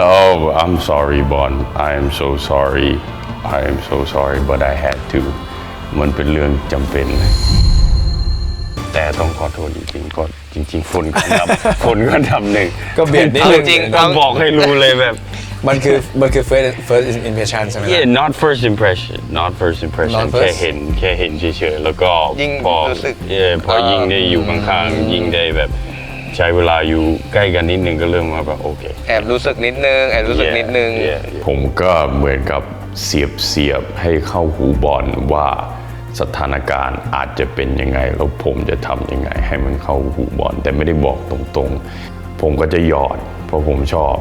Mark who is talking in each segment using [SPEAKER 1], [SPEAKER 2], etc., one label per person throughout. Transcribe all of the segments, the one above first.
[SPEAKER 1] Oh I'm sorry Bon I am so sorry I am so sorry but I had to มันเป็นเรื่องจำเป็น แต่ต้องขอโทษจริงๆก็จริง ๆ ฝนก็ทำฝนก็ทำหนึ่ง
[SPEAKER 2] ก็เบียดนิดนึง
[SPEAKER 1] จริงๆต้องบอกให้รู้เลยแบบ
[SPEAKER 2] มันคือมันคือ first first impression ใช่ไหมล่ะ
[SPEAKER 1] yeah not first impression not first impression
[SPEAKER 2] Not first
[SPEAKER 1] แค่เห็นแค่เห็นเฉยๆแล้วก็
[SPEAKER 3] ยิ่ง
[SPEAKER 1] พอ
[SPEAKER 3] รู้สึก
[SPEAKER 1] เอ่อพอยิ่งได้อยู่ข้างๆยิ่งได้แบบ ใช้เวลาอยู่ใกล้กันนิดนึงก็เริ่มมาแบบโอเค
[SPEAKER 3] แอบรู้สึกนิดนึงแอบรู้สึกนิดนึง
[SPEAKER 1] Yeah, yeah, yeah. ผมก็เหมือนกับเสียบเสียบให้เข้าหูบอลว่าสถานการณ์อาจจะเป็นยังไง แล้วผมจะทำยังไง ให้มันเข้าหูบอลแต่ไม่ได้บอกตรงๆ ผมก็จะหยอด เพราะผมชอบ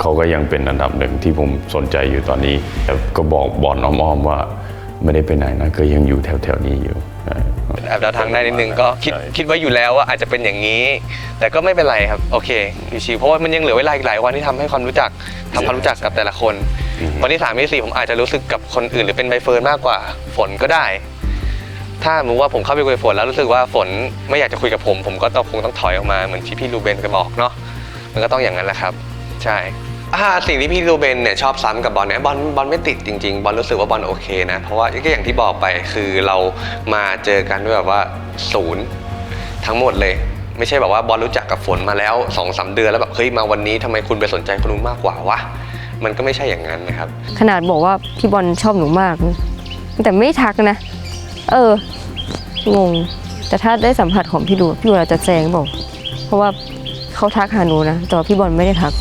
[SPEAKER 1] เขาก็ยังเป็นอันดับหนึ่งที่ผมสนใจอยู่ตอนนี้แต่ก็บอกบอลอ้อมๆว่า ไม่ได้ไปไหนนะก็ยังอยู่แถวๆนี้อยู่เออ
[SPEAKER 3] แอบเดาทางได้นิดนึงก็คิด
[SPEAKER 1] ใช่
[SPEAKER 3] คิดไว้อยู่แล้วว่าอาจจะเป็นอย่างนี้ แต่ก็ไม่เป็นไรครับโอเคชิวๆเพราะว่ามันยังเหลือเวลาอีกหลายวันที่ทำให้ความรู้จักทำความรู้จักกับแต่ละคน วันที่สามที่สี่ผมอาจจะรู้สึกกับคนอื่น หรือเป็นใบเฟิร์นมากกว่าฝนก็ได้ ถ้าสมมติว่าผมเข้าไปคุยกับฝนแล้วรู้สึกว่าฝนไม่อยากจะคุยกับผม ผมก็ต้องคงต้องถอยออกมาเหมือนที่พี่ลูเบนก็บอกเนาะมันก็ต้องอย่างนั้นแหละครับ ใช่ อ่าสิ่งที่พี่ลูเบนเนี่ยชอบซ้ำกับบอลเนี่ยบอลบอลไม่ติดจริงๆ บอลรู้สึกว่าบอลโอเคนะ เพราะว่าก็อย่างที่บอกไปคือเรามาเจอกันด้วยแบบว่าศูนย์ทั้งหมดเลย ไม่ใช่แบบว่าบอลรู้จักกับฝนมาแล้วสองสามเดือนแล้วแบบเฮ้ยมาวันนี้ทำไมคุณไปสนใจคนนู้นมากกว่าวะมันก็ไม่ใช่อย่างนั้นนะครับ
[SPEAKER 4] ขนาดบอกว่าพี่บอลชอบหนูมาก แต่ไม่ทักนะ เออ งง แต่ถ้าได้สัมผัสของพี่ดู พี่ดูเราจะแจงบอก เพราะว่าเขาทักหาหนูนะ แต่ว่าพี่บอลไม่ได้ทัก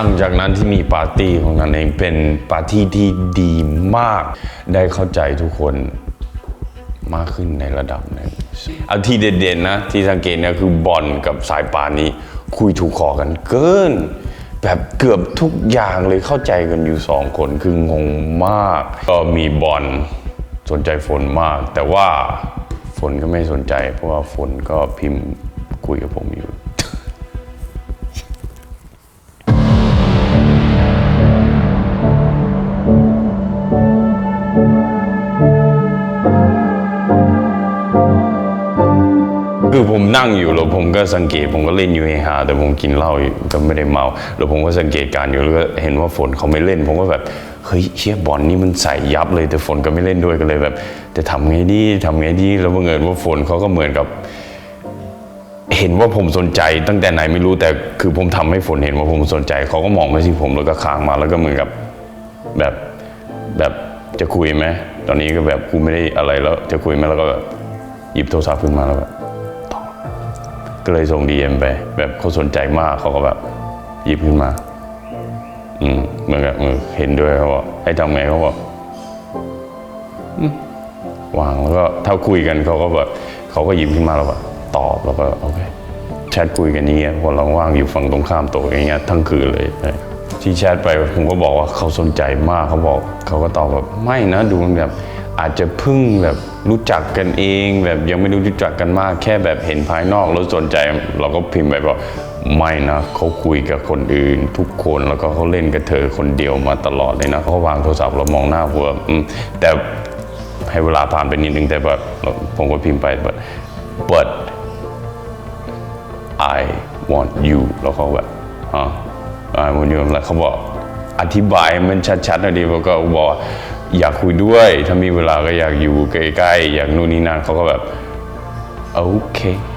[SPEAKER 1] ลังจากนั้นที่มีปาร์ตี้ของนั้นเองเป็นปาร์ตี้ที่ดีมาก ได้เข้าใจทุกคนมากขึ้นในระดับหนึ่งเอาที่เด่นๆนะ ที่สังเกตเนี่ยคือบอลกับสายปานนี้ คุยถูกคอกันเกิน แบบเกือบทุกอย่างเลยเข้าใจกันอยู่สองคนคืองงมาก ก็มีบอลสนใจฝนมาก แต่ว่าฝนก็ไม่สนใจ เพราะว่าฝนก็พิมพ์คุยกับผมอยู่ คือผมนั่งอยู่แล้วผมก็สังเกตผมก็เล่นอยู่เฮฮาแต่ผมกินเหล้าอยู่ก็ไม่ได้เมาแล้วผมก็สังเกตการอยู่แล้วก็เห็นว่าฝนเขาไม่เล่น ผมก็แบบเฮ้ยเชี่ยบอลนี่มันใส่ยับเลยแต่ฝนก็ไม่เล่นด้วยก็เลยแบบจะทำไงดีทำไงดีแล้วบังเอิญว่าฝนเขาก็เหมือนกับ เห็นว่าผมสนใจตั้งแต่ไหนไม่รู้แต่คือผมทำให้ฝนเห็นว่าผมสนใจเขาก็มองมาที่ผมแล้วก็ค้างมาแล้วก็เหมือนกับแบบแบบจะคุยไหมตอนนี้ก็แบบกูไม่ได้อะไรแล้ว จะคุยไหมแล้วก็แบบหยิบโทรศัพท์ขึ้นมาแล้วแบบ ก็เลยส่งดีเอ็มไป แบบเขาสนใจมากเขาก็แบบหยิบขึ้นมา อืมเหมือนกับเออเห็นด้วยเขาบอกให้ทำไงเขาบอกอวางแล้วก็ถ้าคุยกันเขาก็แบบเขาก็หยิบขึ้นมาแล้วก็ตอบแล้วก็โอเคแชทคุยกันอย่างเงี้ยพอเราว่างอยู่ฝั่งตรงข้ามโต๊ะอย่างเงี้ยทั้งคืนเลยที่แชทไปผมก็บอกว่าเขาสนใจมากเขาบอกเขาก็ตอบแบบไม่นะดูมันแบบ อาจจะเพิ่งแบบรู้จักกันเองแบบยังไม่รู้จักกันมากแค่แบบเห็นภายนอกแล้วสนใจ เราก็พิมพ์ไปบอกไม่นะเขาคุยกับคนอื่น ทุกคนแล้วก็เขาเล่นกับเธอคนเดียวมาตลอดเลยนะเขาวางโทรศัพท์เรามองหน้าผมแบบอืมแต่ให้เวลาผ่านไปนิดนึงแต่แบบผมก็พิมพ์ไปแบบ but I want you แล้วเขาแบบอ่า I want you แล้วเขาบอก อธิบายมันชัดๆหน่อยดิผมก็บอกอยากคุยด้วย ถ้ามีเวลาก็อยากอยู่ใกล้ๆอยากนู่นนี่นั่นเขาก็แบบ โอเค